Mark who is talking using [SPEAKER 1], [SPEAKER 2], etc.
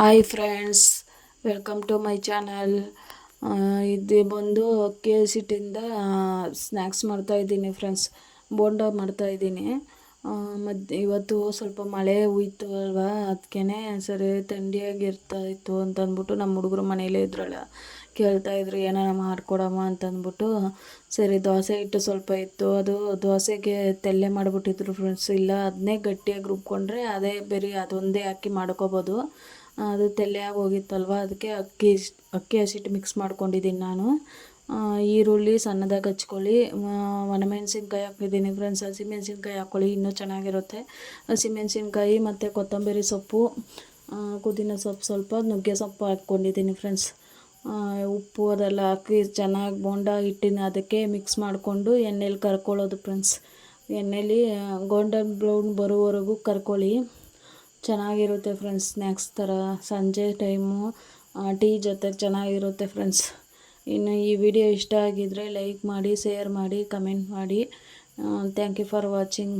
[SPEAKER 1] Hi friends welcome to my channel ಇದು ಬಂದು ಅಕ್ಕಿ ಹಸಿಟ್ಟಿಂದ ಸ್ನ್ಯಾಕ್ಸ್ ಮಾಡ್ತಾಯಿದ್ದೀನಿ ಫ್ರೆಂಡ್ಸ್ ಬೋಂಡ ಮಾಡ್ತಾಯಿದ್ದೀನಿ ಮತ್ತು ಇವತ್ತು ಸ್ವಲ್ಪ ಮಳೆ ಹುಯ್ತು ಅಲ್ವಾ? ಅದ್ಕೇ ಸರಿ ಥಂಡಿಯಾಗಿರ್ತಾಯಿತ್ತು ಅಂತ ಅಂದ್ಬಿಟ್ಟು ನಮ್ಮ ಹುಡುಗರು ಮನೇಲೇ ಇದ್ರಲ್ಲ ಕೇಳ್ತಾಯಿದ್ರು ಏನಾರ ಮಾಡಿಕೊಡಮ್ಮ ಅಂತಂದ್ಬಿಟ್ಟು. ಸರಿ, ದೋಸೆ ಹಿಟ್ಟು ಸ್ವಲ್ಪ ಇತ್ತು. ಅದು ದೋಸೆಗೆ ತೆಲ್ಲೆ ಮಾಡಿಬಿಟ್ಟಿದ್ರು ಫ್ರೆಂಡ್ಸ್ ಇಲ್ಲ ಅದನ್ನೇ ಗಟ್ಟಿಯಾಗಿ ರುಬ್ಕೊಂಡ್ರೆ ಅದೇ ಬೇರೆ ಅದೊಂದೇ ಅಕ್ಕಿ ಮಾಡ್ಕೊಬೋದು. ಅದು ತೆಳ್ಳೆಯಾಗಿ ಹೋಗಿತ್ತಲ್ವ? ಅದಕ್ಕೆ ಅಕ್ಕಿ ಅಕ್ಕಿ ಹಸಿಟ್ಟು ಮಿಕ್ಸ್ ಮಾಡ್ಕೊಂಡಿದ್ದೀನಿ ನಾನು. ಈರುಳ್ಳಿ ಸಣ್ಣದಾಗಿ ಹಚ್ಕೊಳ್ಳಿ. ಒಣಮೆಣ್ಸಿನ್ಕಾಯಿ ಹಾಕಿದ್ದೀನಿ ಫ್ರೆಂಡ್ಸ್. ಹಸಿಮೆಣ್ಸಿನ್ಕಾಯಿ ಹಾಕ್ಕೊಳ್ಳಿ, ಇನ್ನೂ ಚೆನ್ನಾಗಿರುತ್ತೆ. ಹಸಿಮೆಣ್ಸಿನ್ಕಾಯಿ ಮತ್ತು ಕೊತ್ತಂಬರಿ ಸೊಪ್ಪು ಪುದೀನ ಸೊಪ್ಪು ಸ್ವಲ್ಪ, ನುಗ್ಗೆ ಸೊಪ್ಪು ಹಾಕ್ಕೊಂಡಿದ್ದೀನಿ ಫ್ರೆಂಡ್ಸ್. ಉಪ್ಪು ಅದೆಲ್ಲ ಹಾಕಿ ಚೆನ್ನಾಗಿ ಬೋಂಡ ಹಿಟ್ಟಿನ ಅದಕ್ಕೆ ಮಿಕ್ಸ್ ಮಾಡಿಕೊಂಡು ಎಣ್ಣೆಲಿ ಕರ್ಕೊಳ್ಳೋದು ಫ್ರೆಂಡ್ಸ್. ಎಣ್ಣೆಲಿ ಗೋಲ್ಡನ್ ಬ್ರೌನ್ ಬರೋವರೆಗೂ ಕರ್ಕೊಳ್ಳಿ. ಚೆನ್ನಾಗಿರುತ್ತೆ ಫ್ರೆಂಡ್ಸ್ ಸ್ನ್ಯಾಕ್ಸ್ ಥರ. ಸಂಜೆ ಟೈಮು ಟೀ ಜೊತೆ ಚೆನ್ನಾಗಿರುತ್ತೆ ಫ್ರೆಂಡ್ಸ್. ಇನ್ನು ಈ ವಿಡಿಯೋ ಇಷ್ಟ ಆಗಿದ್ದರೆ ಲೈಕ್ ಮಾಡಿ ಶೇರ್ ಮಾಡಿ ಕಮೆಂಟ್ ಮಾಡಿ. Thank you for watching